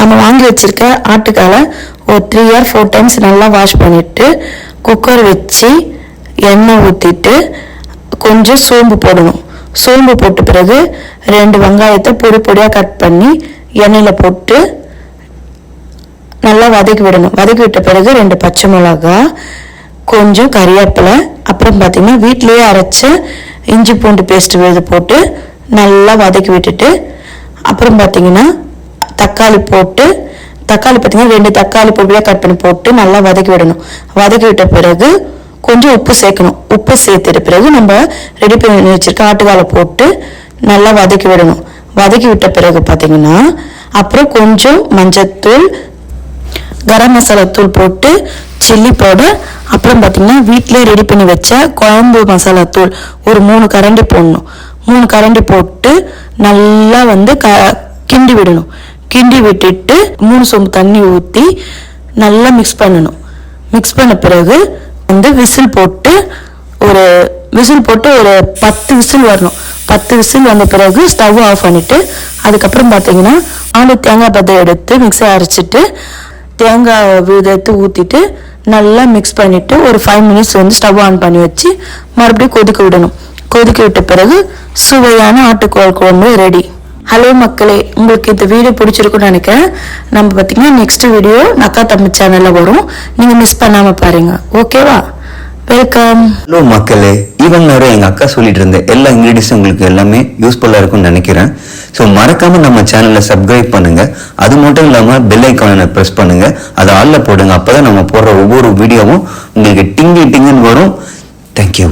நம்ம வாங்கி வச்சுருக்க ஆட்டுக்காலை ஒரு த்ரீ ஆர் ஃபோர் டைம்ஸ் நல்லா வாஷ் பண்ணிவிட்டு குக்கர் வச்சு எண்ணெய் ஊற்றிட்டு கொஞ்சம் சோம்பு போடணும். சோம்பு போட்ட பிறகு ரெண்டு வெங்காயத்தை பொடி பொடியாக கட் பண்ணி எண்ணெயில் போட்டு நல்லா வதக்கி விடணும். வதக்கி விட்ட பிறகு ரெண்டு பச்சை மிளகா கொஞ்சம் கறிவேப்பிலை அப்புறம் பார்த்தீங்கன்னா வீட்டிலேயே அரைச்ச இஞ்சி பூண்டு பேஸ்ட் இது போட்டு நல்லா வதக்கி விட்டுட்டு அப்புறம் பார்த்தீங்கன்னா தக்காளி போட்டு தக்காளி பார்த்தீங்கன்னா ரெண்டு தக்காளி பொடியாக கட் பண்ணி போட்டு நல்லா வதக்கி விடணும். வதக்கி விட்ட பிறகு கொஞ்சம் உப்பு சேர்க்கணும். உப்பு சேர்த்துட்ட பிறகு நம்ம ரெடி பண்ணி வச்சிருக்க ஆட்டுக்காலை போட்டு நல்லா வதக்கி விடணும். வதக்கி விட்ட பிறகு பார்த்தீங்கன்னா அப்புறம் கொஞ்சம் மஞ்சத்தூள் கரம் மசாலா தூள் போட்டு சில்லி பவுடர் அப்புறம் பார்த்தீங்கன்னா வீட்டிலே ரெடி பண்ணி வச்ச குழம்பு மசாலா தூள். ஒரு மூணு கரண்டி போடணும். மூணு கரண்டி போட்டு நல்லா வந்து க கிண்டி விடணும். கிண்டி விட்டுட்டு மூணு சொம்பு தண்ணி ஊற்றி நல்லா மிக்ஸ் பண்ணணும். மிக்ஸ் பண்ண பிறகு வந்து விசில் போட்டு ஒரு விசில் போட்டு ஒரு பத்து விசில் வரணும். பத்து விசில் வந்த பிறகு ஸ்டவ் ஆஃப் பண்ணிட்டு அதுக்கப்புறம் பார்த்தீங்கன்னா ஆண்டு தேங்காய் பத்தை எடுத்து மிக்ஸை அரைச்சிட்டு தேங்காய் விதத்தை ஊற்றிட்டு நல்லா மிக்ஸ் பண்ணிவிட்டு ஒரு ஃபைவ் மினிட்ஸ் வந்து ஸ்டவ் ஆன் பண்ணி வச்சு மறுபடியும் கொதிக்க விடணும். கொதிக்க விட்ட பிறகு சுவையான ஆட்டுக்கோல் குழம்பு ரெடி ஹலோ மக்களே உங்களுக்கு இந்த வீடியோ பிடிச்சிருக்குன்னு நினைக்கிறேன். நம்ம பார்த்தீங்கன்னா நெக்ஸ்ட் வீடியோ நக்கா தமிழ் சேனலில் வரும். நீங்கள் மிஸ் பண்ணாமல் பாருங்க. ஓகேவா வெல்கம் ஹலோ மக்களே ஈவன் நேரம் எங்கள் அக்கா சொல்லிட்டு இருந்த எல்லா இன்க்ரீடியன்ஸும் உங்களுக்கு எல்லாமே யூஸ்ஃபுல்லாக இருக்கும்னு நினைக்கிறேன். ஸோ மறக்காமல் நம்ம சேனலை சப்ஸ்கிரைப் பண்ணுங்கள் அது மட்டும் இல்லாமல் பெல் ஐக்கானை ப்ரெஸ் பண்ணுங்கள் அதை ஆளில் போடுங்க. அப்பதான் நம்ம போடுற ஒவ்வொரு வீடியோவும் உங்களுக்கு டிங்கி டிங்குன்னு வரும். தேங்க்யூ